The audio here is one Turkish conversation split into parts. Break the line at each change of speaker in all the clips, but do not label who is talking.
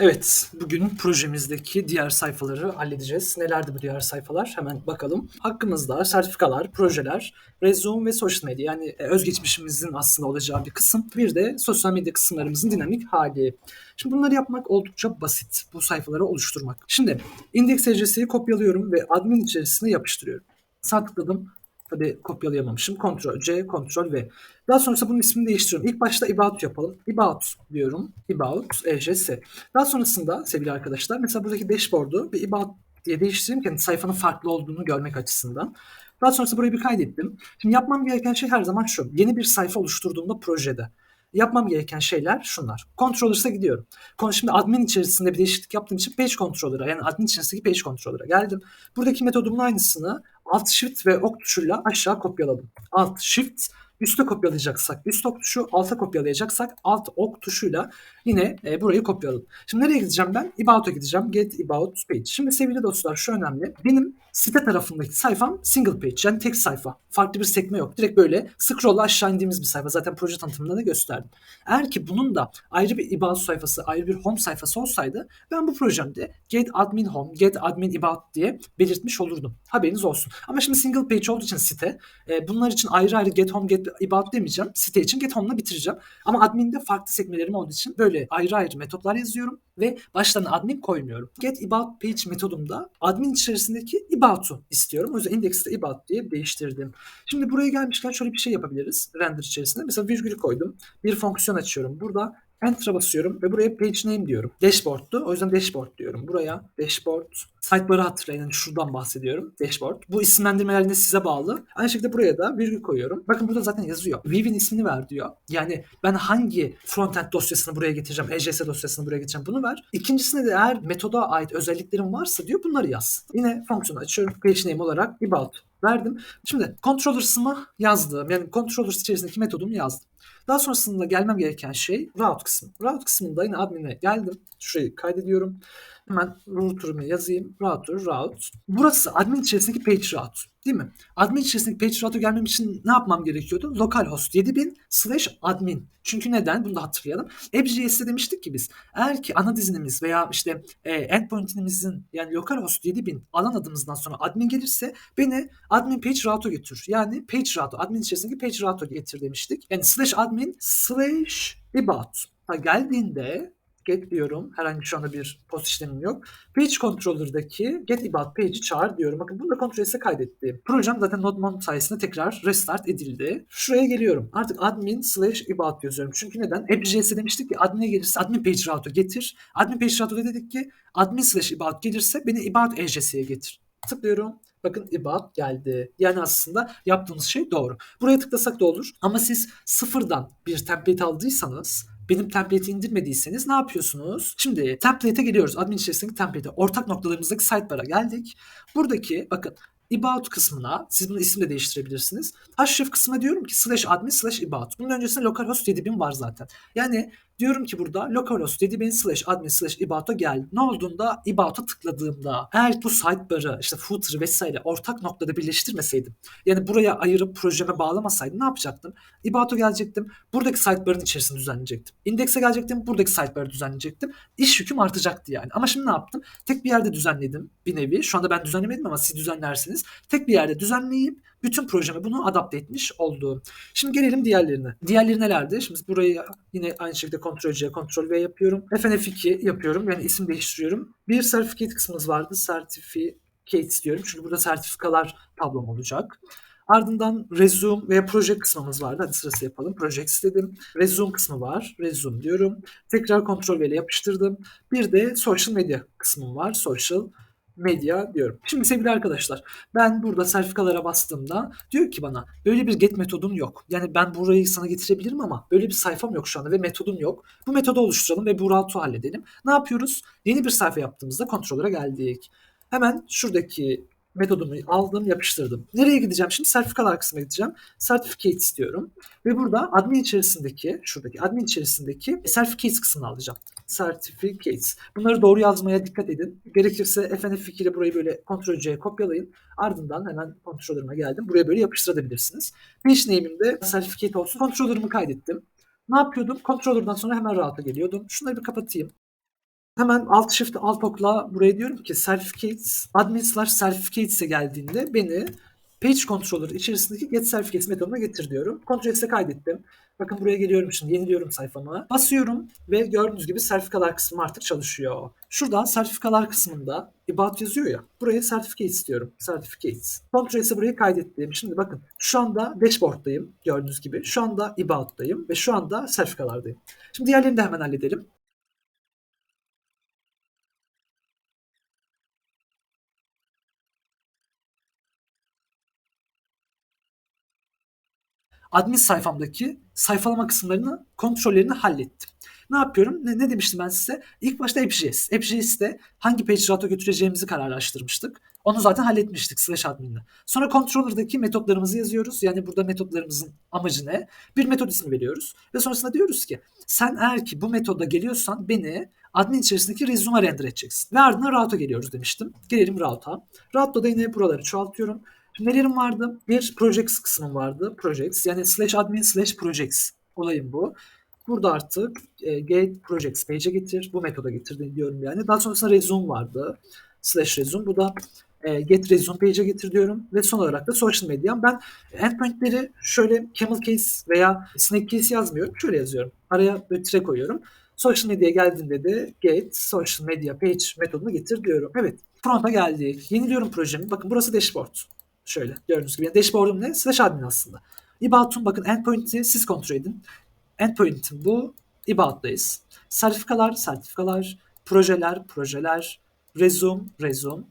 Evet, bugün projemizdeki diğer sayfaları halledeceğiz. Nelerdi bu diğer sayfalar? Hemen bakalım. Hakkımızda sertifikalar, projeler, resume ve social media yani e, özgeçmişimizin aslında olacağı bir kısım. Bir de sosyal medya kısımlarımızın dinamik hali. Şimdi bunları yapmak oldukça basit. Bu sayfaları oluşturmak. Şimdi index adresiyi kopyalıyorum ve admin içerisine yapıştırıyorum. Sağ tıkladım. Tabii kopyalayamamışım. Ctrl C, Ctrl V. Daha sonrasında bunun ismini değiştiriyorum. İlk başta about yapalım. About diyorum. About EJS. Daha sonrasında sevgili arkadaşlar mesela buradaki dashboard'u bir about diye değiştireyim ki hani sayfanın farklı olduğunu görmek açısından. Daha sonrasında burayı bir kaydettim. Şimdi yapmam gereken şey her zaman şu. Yeni bir sayfa oluşturduğumda projede yapmam gereken şeyler şunlar. Controllers'a gidiyorum. Şimdi admin içerisinde bir değişiklik yaptığım için page controller'a yani admin içerisindeki page controller'a geldim. Buradaki metodumun aynısını Alt Shift ve ok tuşuyla aşağı kopyaladım. Alt Shift üste kopyalayacaksak üst ok tuşu, alta kopyalayacaksak alt ok tuşuyla yine e, burayı kopyaladım. Şimdi nereye gideceğim ben? About'a gideceğim. Get About Page. Şimdi sevgili dostlar şu önemli. Benim site tarafındaki sayfam single page yani tek sayfa. Farklı bir sekme yok. Direkt böyle scroll'la aşağı indiğimiz bir sayfa. Zaten proje tanıtımında da gösterdim. Eğer ki bunun da ayrı bir about sayfası, ayrı bir home sayfası olsaydı ben bu projemde get admin home, get admin about diye belirtmiş olurdum. Haberiniz olsun. Ama şimdi single page olduğu için site e, bunlar için ayrı ayrı get home, get about demeyeceğim. Site için get home'la bitireceğim. Ama admin'de farklı sekmelerim olduğu için böyle ayrı ayrı metotlar yazıyorum ve başlarına admin koymuyorum. Get about page metodumda admin içerisindeki about'u istiyorum. O yüzden index'te about diye değiştirdim. Şimdi buraya gelmişken şöyle bir şey yapabiliriz render içerisinde. Mesela virgülü koydum. Bir fonksiyon açıyorum. Burada Enter'a basıyorum ve buraya page name diyorum. Dashboard'tu. O yüzden dashboard diyorum. Buraya dashboard sidebar'ı hatırlayın. Yani şuradan bahsediyorum. Dashboard. Bu isimlendirmeler de size bağlı. Aynı şekilde buraya da virgül koyuyorum. Bakın burada zaten yazıyor. View'in ismini ver diyor. Yani ben hangi frontend dosyasını buraya getireceğim, EJS dosyasını buraya getireceğim bunu ver. İkincisine de eğer metoda ait özelliklerim varsa diyor bunları yaz. Yine fonksiyonu açıyorum. Page name olarak about verdim. Şimdi controllers'ımı yazdım. Yani controllers içerisindeki metodumu yazdım. Daha sonrasında gelmem gereken şey route kısmı. Route kısmında yine admin'e geldim. Şurayı kaydediyorum. Hemen router'ımı yazayım. Router, route. Burası admin içerisindeki page route. Değil mi? Admin içerisindeki page route'a gelmem için ne yapmam gerekiyordu? Localhost 7000 slash admin. Çünkü neden? Bunu da hatırlayalım. AppJS'de demiştik ki biz eğer ki ana dizinimiz veya işte e, endpoint'imizin yani localhost 7000 alan adımızdan sonra admin gelirse beni admin page route'a götür. Yani page route, admin içerisindeki page route'a getir demiştik. Yani slash admin slash about. Ha, geldiğinde get diyorum. Herhangi şu anda bir post işlemim yok. Page Controller'daki get about page'i çağır diyorum. Bakın bunu da kontrol kaydetti. Projem zaten NodeMon sayesinde tekrar restart edildi. Şuraya geliyorum. Artık admin slash about yazıyorum. Çünkü neden? AppJS'e demiştik ki admin'e gelirse admin page route'u getir. Admin page route'u dedik ki admin slash about gelirse beni about EJS'ye getir. Tıklıyorum. Bakın about geldi. Yani aslında yaptığınız şey doğru. Buraya tıklasak da olur. Ama siz sıfırdan bir template aldıysanız benim template'i indirmediyseniz ne yapıyorsunuz? Şimdi template'e geliyoruz. Admin içerisindeki template'e. Ortak noktalarımızdaki sidebar'a geldik. Buradaki bakın about kısmına siz bunu isim de değiştirebilirsiniz. Href kısmına diyorum ki slash admin slash about. Bunun öncesinde localhost 7000 var zaten. Yani Diyorum ki burada localhost 7000 slash admin slash about'a gel. Ne olduğunda about'a tıkladığımda eğer bu sidebar'ı işte footer vesaire ortak noktada birleştirmeseydim yani buraya ayırıp projeme bağlamasaydım ne yapacaktım? About'a gelecektim. Buradaki sidebar'ın içerisini düzenleyecektim. Index'e gelecektim. Buradaki sidebar'ı düzenleyecektim. İş yüküm artacaktı yani. Ama şimdi ne yaptım? Tek bir yerde düzenledim bir nevi. Şu anda ben düzenlemedim ama siz düzenlersiniz. Tek bir yerde düzenleyip bütün projeme bunu adapte etmiş oldu. Şimdi gelelim diğerlerine. Diğerleri nelerdi? Şimdi burayı yine aynı şekilde Ctrl C, Ctrl V yapıyorum. FNF2 yapıyorum. Yani isim değiştiriyorum. Bir certificate kısmımız vardı. Certificates diyorum. Çünkü burada sertifikalar tablom olacak. Ardından resume veya proje kısmımız vardı. Hadi sırası yapalım. Projects dedim. Resume kısmı var. Resume diyorum. Tekrar V ile yapıştırdım. Bir de social media kısmım var. Social medya diyorum. Şimdi sevgili arkadaşlar ben burada sertifikalara bastığımda diyor ki bana böyle bir get metodun yok. Yani ben burayı sana getirebilirim ama böyle bir sayfam yok şu anda ve metodum yok. Bu metodu oluşturalım ve bu halledelim. Ne yapıyoruz? Yeni bir sayfa yaptığımızda kontrolöre geldik. Hemen şuradaki metodumu aldım, yapıştırdım. Nereye gideceğim? Şimdi sertifikalar kısmına gideceğim. Certificate istiyorum. Ve burada admin içerisindeki, şuradaki admin içerisindeki certificates kısmını alacağım. Certificates. Bunları doğru yazmaya dikkat edin. Gerekirse FNF2 ile burayı böyle Ctrl C kopyalayın. Ardından hemen kontrolörüme geldim. Buraya böyle yapıştırabilirsiniz. Page name'imde certificate olsun. Kontrolörümü kaydettim. Ne yapıyordum? Kontrolörden sonra hemen rahat'a geliyordum. Şunları bir kapatayım. Hemen alt shift alt okla buraya diyorum ki certificates admin slash certificates'e geldiğinde beni page controller içerisindeki get certificates metoduna getir diyorum. Ctrl S'e kaydettim. Bakın buraya geliyorum şimdi yeniliyorum sayfamı. Basıyorum ve gördüğünüz gibi sertifikalar kısmı artık çalışıyor. Şuradan sertifikalar kısmında about yazıyor ya. Buraya certificate istiyorum. Certificates. Ctrl S'e burayı kaydettim. Şimdi bakın şu anda dashboard'dayım gördüğünüz gibi. Şu anda about'dayım ve şu anda sertifikalardayım. Şimdi diğerlerini de hemen halledelim. Admin sayfamdaki sayfalama kısımlarını, kontrollerini hallettim. Ne yapıyorum? Ne, ne demiştim ben size? İlk başta AppJS. AppJS'te hangi page route'a götüreceğimizi kararlaştırmıştık. Onu zaten halletmiştik slash admin'le. Sonra controller'daki metotlarımızı yazıyoruz. Yani burada metotlarımızın amacı ne? Bir metot ismi veriyoruz. Ve sonrasında diyoruz ki sen eğer ki bu metoda geliyorsan beni admin içerisindeki resume'a render edeceksin. Ve ardından route'a geliyoruz demiştim. Gelelim route'a. Route'da da yine buraları çoğaltıyorum. Nelerim vardı? Bir projects kısmım vardı. Projects yani slash admin slash projects olayım bu. Burada artık e, get projects page'e getir. Bu metoda getir diyorum yani. Daha sonrasında resume vardı. Slash resume. Bu da e, get resume page'e getir diyorum. Ve son olarak da social media. Ben endpoint'leri şöyle camel case veya snake case yazmıyorum. Şöyle yazıyorum. Araya bir tire koyuyorum. Social medya'ya geldiğinde de get social media page metodunu getir diyorum. Evet. Front'a geldik. Yeniliyorum projemi. Bakın burası dashboard. Şöyle gördüğünüz gibi. Yani dashboard'um ne? Slash admin aslında. About'un bakın endpoint'i siz kontrol edin. Endpoint'im bu. About'dayız. Sertifikalar, sertifikalar, projeler, projeler, resume, resume,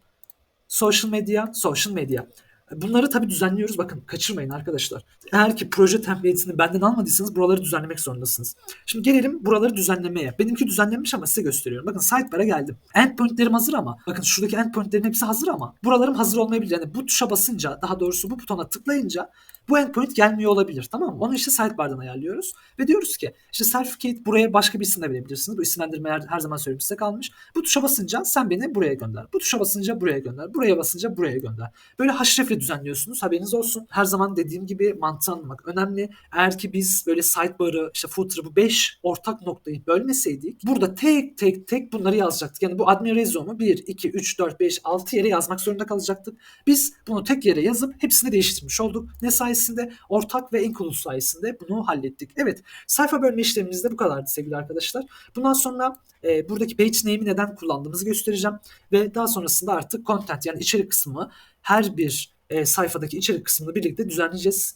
social media, social media. Bunları tabii düzenliyoruz. Bakın kaçırmayın arkadaşlar. Eğer ki proje template'ini benden almadıysanız buraları düzenlemek zorundasınız. Şimdi gelelim buraları düzenlemeye. Benimki düzenlenmiş ama size gösteriyorum. Bakın sidebar'a geldim. Endpoint'lerim hazır ama bakın şuradaki endpoint'lerin hepsi hazır ama buralarım hazır olmayabilir. Yani bu tuşa basınca daha doğrusu bu butona tıklayınca bu endpoint gelmiyor olabilir. Tamam mı? Onu işte sidebar'dan ayarlıyoruz. Ve diyoruz ki işte certificate buraya başka bir isim de verebilirsiniz. Bu isimlendirme her, zaman söyleyeyim kalmış. Bu tuşa basınca sen beni buraya gönder. Bu tuşa basınca buraya gönder. Buraya basınca buraya gönder. Böyle haşrefle düzenliyorsunuz. Haberiniz olsun. Her zaman dediğim gibi mantığı anlamak önemli. Eğer ki biz böyle sidebar'ı işte footer'ı bu 5 ortak noktayı bölmeseydik burada tek tek tek bunları yazacaktık. Yani bu admin resume'u 1, 2, 3, 4, 5, 6 yere yazmak zorunda kalacaktık. Biz bunu tek yere yazıp hepsini değiştirmiş olduk. Ne sayesinde? Ortak ve include sayesinde bunu hallettik. Evet sayfa bölme işlemimiz de bu kadardı sevgili arkadaşlar. Bundan sonra e, buradaki page name'i neden kullandığımızı göstereceğim. Ve daha sonrasında artık content yani içerik kısmı her bir e, sayfadaki içerik kısmını birlikte düzenleyeceğiz.